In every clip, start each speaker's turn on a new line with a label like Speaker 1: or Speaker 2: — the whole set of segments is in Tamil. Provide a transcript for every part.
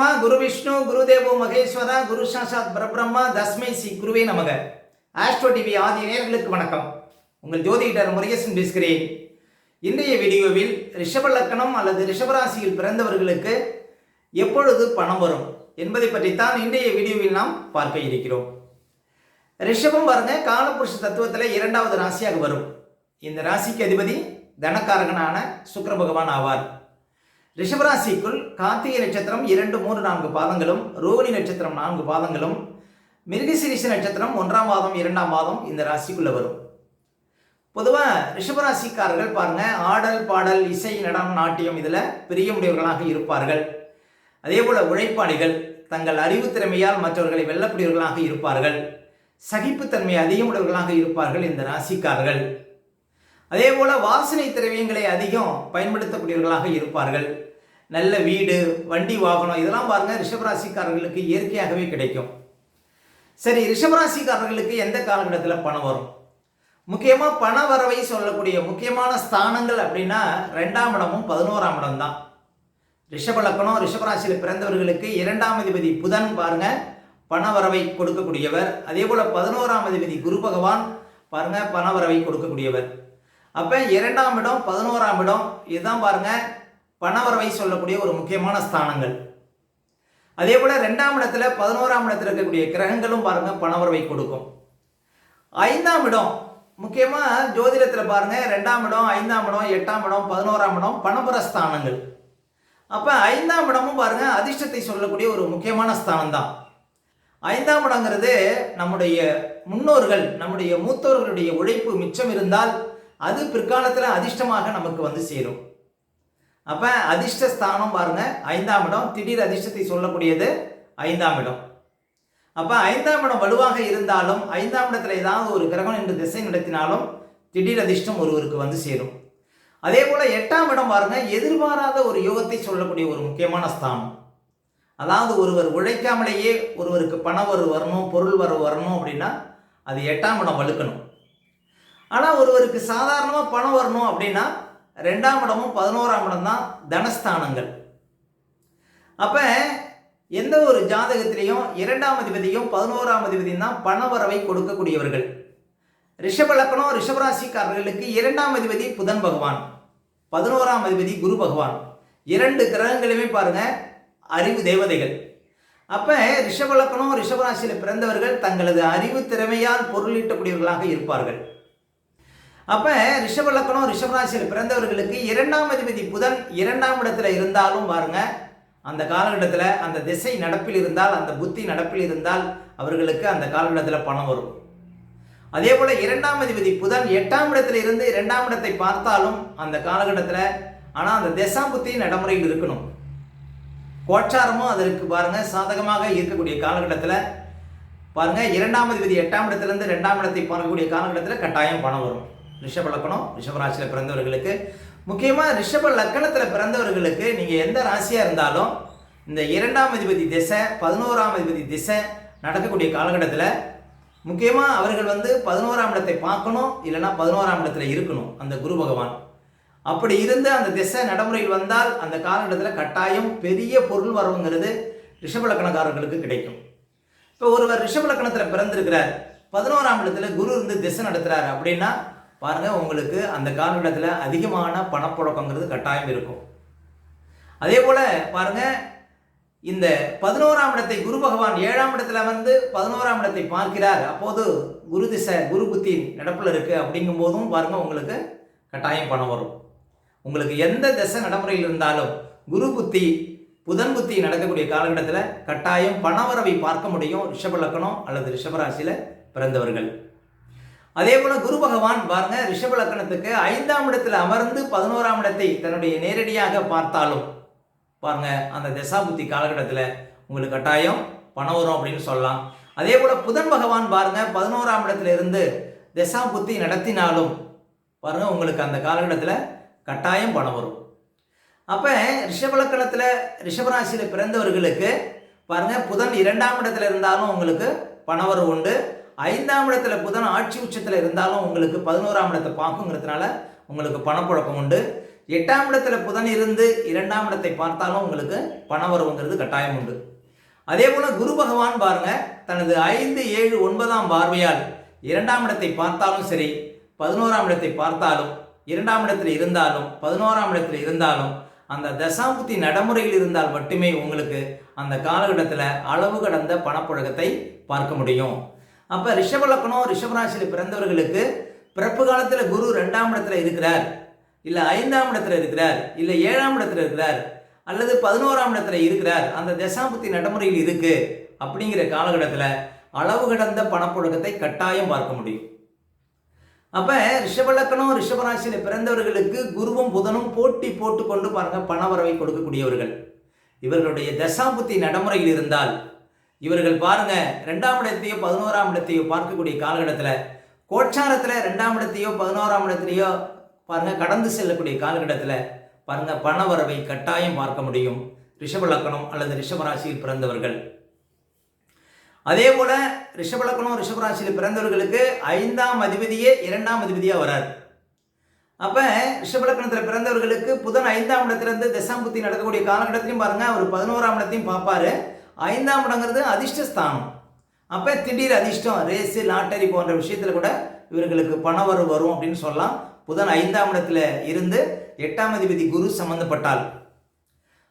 Speaker 1: பிரம்மா குரு விஷ்ணு குரு தேவோ மகேஸ்வரா குரு சாசாத் பரபிரம்மா தஸ்மை சி குருவே நமக ஆஸ்ட்ரோ டிவி ஆதி நேர்களுக்கு வணக்கம். உங்கள் ஜோதிடர் முருகேசன் பேசுகிறேன். இன்றைய வீடியோவில் ரிஷப லக்கணம் அல்லது ரிஷபராசியில் பிறந்தவர்களுக்கு எப்பொழுது பணம் வரும் என்பதை பற்றித்தான் இன்றைய வீடியோவில் நாம் பார்க்க இருக்கிறோம். ரிஷபம் பாருங்க காலபுருஷ தத்துவத்தில் இரண்டாவது ராசியாக வரும். இந்த ராசிக்கு அதிபதி தனக்காரகனான சுக்கர பகவான் ஆவார். ரிஷபராசிக்குள் கார்த்திகை நட்சத்திரம் இரண்டு மூன்று நான்கு பாதங்களும் ரோகிணி நட்சத்திரம் நான்கு பாதங்களும் மிருகசிரிஷ நட்சத்திரம் ஒன்றாம் மாதம் இரண்டாம் மாதம் இந்த ராசிக்குள்ள வரும். பொதுவாக ரிஷபராசிக்காரர்கள் பாருங்க ஆடல் பாடல் இசை நடனம் நாட்டியம் இதில் பிரியமுடையவர்களாக இருப்பார்கள். அதே போல உழைப்பாளிகள் தங்கள் அறிவு திறமையால் மற்றவர்களை வெல்லக்கூடியவர்களாக இருப்பார்கள். சகிப்புத்தன்மை அதிகமுடையவர்களாக இருப்பார்கள் இந்த ராசிக்காரர்கள். அதே போல் வாசனை திரவியங்களை அதிகம் பயன்படுத்தக்கூடியவர்களாக இருப்பார்கள். நல்ல வீடு வண்டி வாகனம் இதெல்லாம் பாருங்கள் ரிஷபராசிக்காரர்களுக்கு இயற்கையாகவே கிடைக்கும். சரி ரிஷபராசிக்காரர்களுக்கு எந்த காலகட்டத்தில் பணம் வரும்? முக்கியமாக பண வரவை சொல்லக்கூடிய முக்கியமான ஸ்தானங்கள் அப்படின்னா ரெண்டாம் இடமும் பதினோராம் இடம் தான். ரிஷப லக்கணம் ரிஷபராசியில் பிறந்தவர்களுக்கு இரண்டாம் அதிபதி புதன் பாருங்க பண வரவை கொடுக்கக்கூடியவர். அதே போல் பதினோராம் அதிபதி குரு பகவான் பாருங்க பண வரவை கொடுக்கக்கூடியவர். அப்போ இரண்டாம் இடம் பதினோராம் இடம் இதுதான் பாருங்க பணவரவை சொல்லக்கூடிய ஒரு முக்கியமான ஸ்தானங்கள். அதே போல ரெண்டாம் இடத்துல பதினோராம் இடத்துல இருக்கக்கூடிய கிரகங்களும் பாருங்க பணவரவை கொடுக்கும். ஐந்தாம் இடம் முக்கியமாக ஜோதிடத்தில் பாருங்க ரெண்டாம் இடம் ஐந்தாம் இடம் எட்டாம் இடம் பதினோராம் இடம் பணபர ஸ்தானங்கள். அப்போ ஐந்தாம் இடமும் பாருங்க அதிர்ஷ்டத்தை சொல்லக்கூடிய ஒரு முக்கியமான ஸ்தானம் தான் ஐந்தாம் இடங்கிறது நம்முடைய முன்னோர்கள் நம்முடைய மூத்தோர்களுடைய உழைப்பு மிச்சம் இருந்தால் அது பிற்காலத்தில் அதிர்ஷ்டமாக நமக்கு வந்து சேரும். அப்போ அதிர்ஷ்ட ஸ்தானம் பாருங்க ஐந்தாம் இடம். திடீர் அதிர்ஷ்டத்தை சொல்லக்கூடியது ஐந்தாம் இடம். அப்போ ஐந்தாம் இடம் வலுவாக இருந்தாலும் ஐந்தாம் இடத்துல ஏதாவது ஒரு கிரகம் என்று திசை நடத்தினாலும் திடீர் அதிர்ஷ்டம் ஒருவருக்கு வந்து சேரும். அதே போல் எட்டாம் இடம் பாருங்க எதிர்பாராத ஒரு யோகத்தை சொல்லக்கூடிய ஒரு முக்கியமான ஸ்தானம். அதாவது ஒருவர் உழைக்காமலேயே ஒருவருக்கு பணம் வரவு வரணும் பொருள் வர வரணும் அப்படின்னா அது எட்டாம் இடம் வலுக்கணும். ஆனால் ஒருவருக்கு சாதாரணமாக பணம் வரணும் அப்படின்னா ரெண்டாம் இடமும் பதினோராம் இடம் தான் தனஸ்தானங்கள். அப்போ எந்த ஒரு ஜாதகத்திலையும் இரண்டாம் அதிபதியும் பதினோராம் அதிபதியும் தான் பண வரவை கொடுக்கக்கூடியவர்கள். ரிஷப லக்கணம் ரிஷபராசிக்காரர்களுக்கு இரண்டாம் அதிபதி புதன் பகவான் பதினோராம் அதிபதி குரு பகவான். இரண்டு கிரகங்களுமே பாருங்க அறிவு தேவதைகள். அப்போ ரிஷப லக்கணம் ரிஷபராசியில் பிறந்தவர்கள் தங்களது அறிவு திறமையால் பொருளீட்டக்கூடியவர்களாக இருப்பார்கள். அப்போ ரிஷப லக்கணம் ரிஷபராசியில் பிறந்தவர்களுக்கு இரண்டாம் அதிபதி புதன் இரண்டாம் இடத்துல இருந்தாலும் பாருங்க அந்த காலகட்டத்தில் அந்த திசை நடப்பில் இருந்தால் அந்த புத்தி நடப்பில் இருந்தால் அவர்களுக்கு அந்த காலகட்டத்தில் பணம் வரும். அதே போல இரண்டாம் அதிபதி புதன் எட்டாம் இடத்துல இருந்து இரண்டாம் இடத்தை பார்த்தாலும் அந்த காலகட்டத்தில் ஆனால் அந்த திசா புத்தி நடைமுறையில் இருக்கணும். கோச்சாரமும் அதற்கு பாருங்க சாதகமாக இருக்கக்கூடிய காலகட்டத்தில் பாருங்க இரண்டாம் அதிபதி எட்டாம் இடத்துலேருந்து ரெண்டாம் இடத்தை பார்க்கக்கூடிய காலகட்டத்தில் கட்டாயம் பணம் வரும். ரிஷப லக்கணம் ரிஷபராசியில் பிறந்தவர்களுக்கு. முக்கியமாக ரிஷப லக்கணத்தில் பிறந்தவர்களுக்கு நீங்கள் எந்த ராசியாக இருந்தாலும் இந்த இரண்டாம் அதிபதி திசை பதினோராம் அதிபதி திசை நடக்கக்கூடிய காலகட்டத்தில் முக்கியமாக அவர்கள் வந்து பதினோராம் இடத்தை பார்க்கணும் இல்லைன்னா பதினோராம் இடத்துல இருக்கணும் அந்த குரு பகவான். அப்படி இருந்து அந்த திசை நடைமுறையில் வந்தால் அந்த காலகட்டத்தில் கட்டாயம் பெரிய பொருள் வரவுங்கிறது ரிஷபலக்கணக்காரர்களுக்கு கிடைக்கும். இப்போ ஒருவர் ரிஷபலக்கணத்தில் பிறந்திருக்கிறார் பதினோராம் இடத்துல குரு இருந்து திசை நடத்துகிறார் அப்படின்னா பாருங்கள் உங்களுக்கு அந்த காலகட்டத்தில் அதிகமான பணப்புழக்கங்கிறது கட்டாயம் இருக்கும். அதே போல் பாருங்கள் இந்த பதினோராம் இடத்தை குரு பகவான் ஏழாம் இடத்துல வந்து பதினோராம் இடத்தை பார்க்கிறார். அப்போது குரு திசை குரு புத்தி நடப்பில் இருக்குது அப்படிங்கும் போதும் பாருங்கள் உங்களுக்கு கட்டாயம் பணம் வரும். உங்களுக்கு எந்த திசை நடைமுறையில் இருந்தாலும் குரு புத்தி புதன் புத்தி நடக்கக்கூடிய காலகட்டத்தில் கட்டாயம் பணவரவை பார்க்க முடியும். ரிஷப லக்கணம் அல்லது ரிஷபராசியில் பிறந்தவர்கள். அதே போல குரு பகவான் பாருங்க ரிஷப லக்கணத்துக்கு ஐந்தாம் இடத்துல அமர்ந்து பதினோராம் இடத்தை தன்னுடைய நேரடியாக பார்த்தாலும் பாருங்க அந்த தசாபுத்தி காலகட்டத்தில் உங்களுக்கு கட்டாயம் பணம் வரும் அப்படின்னு சொல்லலாம். அதே போல புதன் பகவான் பாருங்க பதினோராம் இடத்துல இருந்து தசாபுத்தி நடத்தினாலும் பாருங்க உங்களுக்கு அந்த காலகட்டத்தில் கட்டாயம் பணம் வரும். அப்போ ரிஷபலக்கணத்தில் ரிஷபராசியில் பிறந்தவர்களுக்கு பாருங்க புதன் இரண்டாம் இடத்துல இருந்தாலும் உங்களுக்கு பணவரவு உண்டு. ஐந்தாம் இடத்துல புதன் ஆட்சி உச்சத்தில் இருந்தாலும் உங்களுக்கு பதினோராம் இடத்தை பார்க்குங்கிறதுனால உங்களுக்கு பணப்புழக்கம் உண்டு. எட்டாம் இடத்துல புதன் இருந்து இரண்டாம் இடத்தை பார்த்தாலும் உங்களுக்கு பணவரவுங்கிறது கட்டாயம் உண்டு. அதே போல குரு பகவான் பாருங்க தனது ஐந்து ஏழு ஒன்பதாம் பார்வையால் இரண்டாம் இடத்தை பார்த்தாலும் சரி பதினோராம் இடத்தை பார்த்தாலும் இரண்டாம் இடத்தில் இருந்தாலும் பதினோராம் இடத்தில் இருந்தாலும் அந்த தசாபுத்தி நடைமுறையில் இருந்தால் மட்டுமே உங்களுக்கு அந்த காலகட்டத்தில் அளவு கடந்த பணப்புழக்கத்தை பார்க்க முடியும். அப்போ ரிஷபலக்கணம் ரிஷபராசியில் பிறந்தவர்களுக்கு பிறப்பு காலத்தில் குரு ரெண்டாம் இடத்துல இருக்கிறார். இல்லை ஐந்தாம் இடத்துல இருக்கிறார். இல்லை ஏழாம் இடத்துல இருக்கிறார். அல்லது பதினோராம் இடத்துல இருக்கிறார். அந்த தசாபுத்தி நடைமுறையில் இருக்கு. அப்படிங்கிற காலகட்டத்தில் அளவு கடந்த பணப்புழக்கத்தை கட்டாயம் பார்க்க முடியும். அப்போ ரிஷபலக்கணம் ரிஷபராசியில் பிறந்தவர்களுக்கு குருவும் புதனும் போட்டி போட்டு கொண்டு பாருங்க பணவரவை கொடுக்கக்கூடியவர்கள். இவர்களுடைய தசாபுத்தி நடைமுறையில் இருந்தால் இவர்கள் பாருங்க ரெண்டாம் இடத்தையோ பதினோராம் இடத்தையோ பார்க்கக்கூடிய காலகட்டத்தில் கோட்சாரத்தில் ரெண்டாம் இடத்தையோ பதினோராம் இடத்துலையோ பாருங்க கடந்து செல்லக்கூடிய காலகட்டத்தில் பாருங்க பணவரவை கட்டாயம் பார்க்க முடியும். ரிஷபலக்கணம் அல்லது ரிஷபராசியில் பிறந்தவர்கள். அதே போல ரிஷபலக்கணம் ரிஷபராசியில் பிறந்தவர்களுக்கு ஐந்தாம் அதிபதியே இரண்டாம் அதிபதியாக வரார். அப்போ ரிஷபலக்கணத்தில் பிறந்தவர்களுக்கு புதன் ஐந்தாம் இடத்திலிருந்து தசாம்புத்தி நடக்கக்கூடிய காலகட்டத்திலையும் பாருங்க அவர் பதினோராம் இடத்தையும் பார்ப்பாரு. ஐந்தாம் இடங்கிறது அதிர்ஷ்டஸ்தானம். அப்போ திடீர் அதிர்ஷ்டம் ரேஸு லாட்டரி போன்ற விஷயத்தில் கூட இவர்களுக்கு பணவரவு வரும் அப்படின்னு சொல்லலாம். புதன் ஐந்தாம் இடத்துல இருந்து எட்டாம் அதிபதி குரு சம்மந்தப்பட்டால்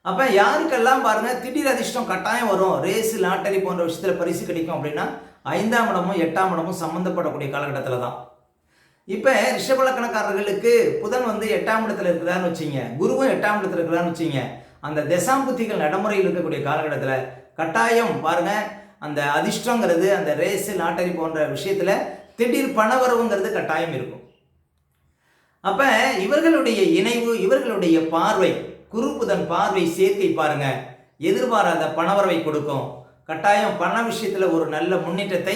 Speaker 1: அப்போ யாருக்கெல்லாம் பாருங்க திடீர் அதிர்ஷ்டம் கட்டாயம் வரும் ரேஸு லாட்டரி போன்ற விஷயத்தில் பரிசு கிடைக்கும் அப்படின்னா ஐந்தாம் இடமும் எட்டாம் இடமும் சம்மந்தப்படக்கூடிய காலகட்டத்தில் தான். இப்போ ரிஷபலக்கணக்காரர்களுக்கு புதன் வந்து எட்டாம் இடத்துல இருக்கிறான்னு வச்சிங்க குருவும் எட்டாம் இடத்துல இருக்கிறான்னு வச்சிங்க அந்த தசாம்புத்திகள் நடைமுறையில் இருக்கக்கூடிய காலகட்டத்தில் கட்டாயம் பாருங்க அந்த அதிர்ஷ்டங்கிறது அந்த ரேஸு லாட்டரி போன்ற விஷயத்தில் திடீர் பணவரவுங்கிறது கட்டாயம் இருக்கும். அப்போ இவர்களுடைய இணைவு இவர்களுடைய பார்வை குரு புதன் பார்வை சேர்க்கை பாருங்க எதிர்பாராத பணவரவை கொடுக்கும். கட்டாயம் பண விஷயத்தில் ஒரு நல்ல முன்னேற்றத்தை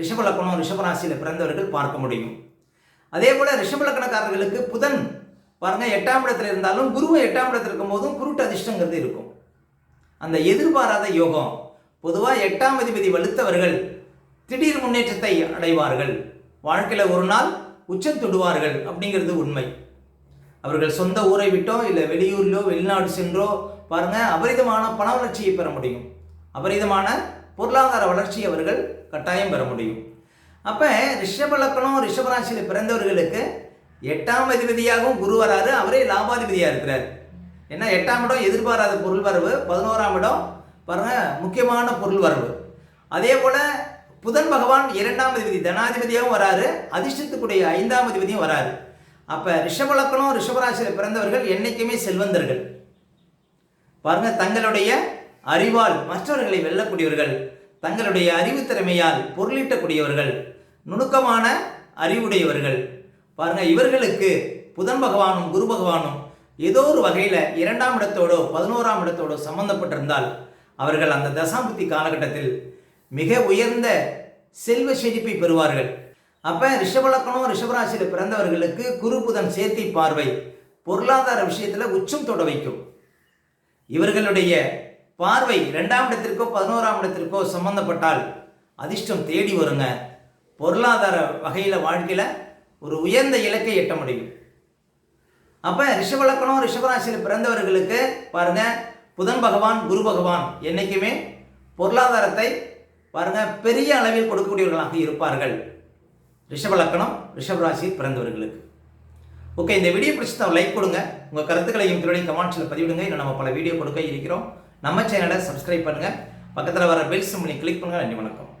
Speaker 1: ரிஷபலக்கணம் ரிஷபராசியில் பிறந்தவர்கள் பார்க்க முடியும். அதே போல ரிஷபலக்கணக்காரர்களுக்கு புதன் பாருங்க எட்டாம் இடத்துல இருந்தாலும் குருவை எட்டாம் இடத்துல இருக்கும் போதும் குருட்டு அதிர்ஷ்டங்கிறது இருக்கும். அந்த எதிர்பாராத யோகம். பொதுவாக எட்டாம் அதிபதி வலுத்தவர்கள் திடீர் முன்னேற்றத்தை அடைவார்கள். வாழ்க்கையில் ஒரு நாள் உச்சம் தொடுவார்கள் அப்படிங்கிறது உண்மை. அவர்கள் சொந்த ஊரை விட்டோ இல்லை வெளியூரிலோ வெளிநாடு சென்றோ பாருங்கள் அபரிதமான பண வளர்ச்சியை பெற முடியும். அபரிதமான பொருளாதார வளர்ச்சி அவர்கள் கட்டாயம் பெற முடியும். அப்போ ரிஷபலக்கணம் ரிஷபராசியில் பிறந்தவர்களுக்கு எட்டாம் அதிபதியாகவும் குரு வராரு. அவரே லாபாதிபதியாக இருக்கிறார். ஏன்னா எட்டாம் இடம் எதிர்பாராத பொருள் வரவு பதினோராம் இடம் பாருங்க முக்கியமான பொருள் வரவு. அதே போல புதன் பகவான் இரண்டாம் அதிபதி தனாதிபதியாகவும் வராரு அதிர்ஷ்டத்துக்குடைய ஐந்தாம் அதிபதியும் வராரு. அப்ப ரிஷபலக்கணம் ரிஷபராசியில் பிறந்தவர்கள் என்னைக்குமே செல்வந்தர்கள். பாருங்க தங்களுடைய அறிவால் மற்றவர்களை வெல்லக்கூடியவர்கள் தங்களுடைய அறிவு திறமையால் பொருளீட்டக்கூடியவர்கள் நுணுக்கமான அறிவுடையவர்கள். பாருங்க இவர்களுக்கு புதன் பகவானும் குரு பகவானும் ஏதோ ஒரு வகையில் இரண்டாம் இடத்தோடோ பதினோராம் இடத்தோடோ சம்பந்தப்பட்டிருந்தால் அவர்கள் அந்த தசாபுத்தி காலகட்டத்தில் மிக உயர்ந்த செல்வ செழிப்பை பெறுவார்கள். அப்போ ரிஷபலக்கணம் ரிஷபராசியில் பிறந்தவர்களுக்கு குரு புதன் சேர்த்தி பார்வை பொருளாதார விஷயத்தில் உச்சம் தொட வைக்கும். இவர்களுடைய பார்வை ரெண்டாம் இடத்திற்கோ பதினோராம் இடத்திற்கோ சம்பந்தப்பட்டால் அதிர்ஷ்டம் தேடி வருங்க. பொருளாதார வகையில் வாழ்க்கையில் ஒரு உயர்ந்த இலக்கை எட்ட முடியும். அப்போ ரிஷபலக்கணம் ரிஷபராசியில் பிறந்தவர்களுக்கு பாருங்க புதன் பகவான் குரு பகவான் என்றைக்குமே பொருளாதாரத்தை பாருங்க பெரிய அளவில் கொடுக்கக்கூடியவர்களாக இருப்பார்கள். ரிஷபலக்கணம் ரிஷபராசியில் பிறந்தவர்களுக்கு. ஓகே இந்த வீடியோ பிடிச்சா லைக் கொடுங்க. உங்கள் கருத்துக்களையும் திருடைய கமெண்ட்ஸில் பதிவிடுங்க. இன்னும் நம்ம பல வீடியோ கொடுக்க இருக்கிறோம். நம்ம சேனலை சப்ஸ்கிரைப் பண்ணுங்கள் பக்கத்தில் வர பெல் சிம்னி கிளிக் பண்ணுங்கள் நன்றி வணக்கம்.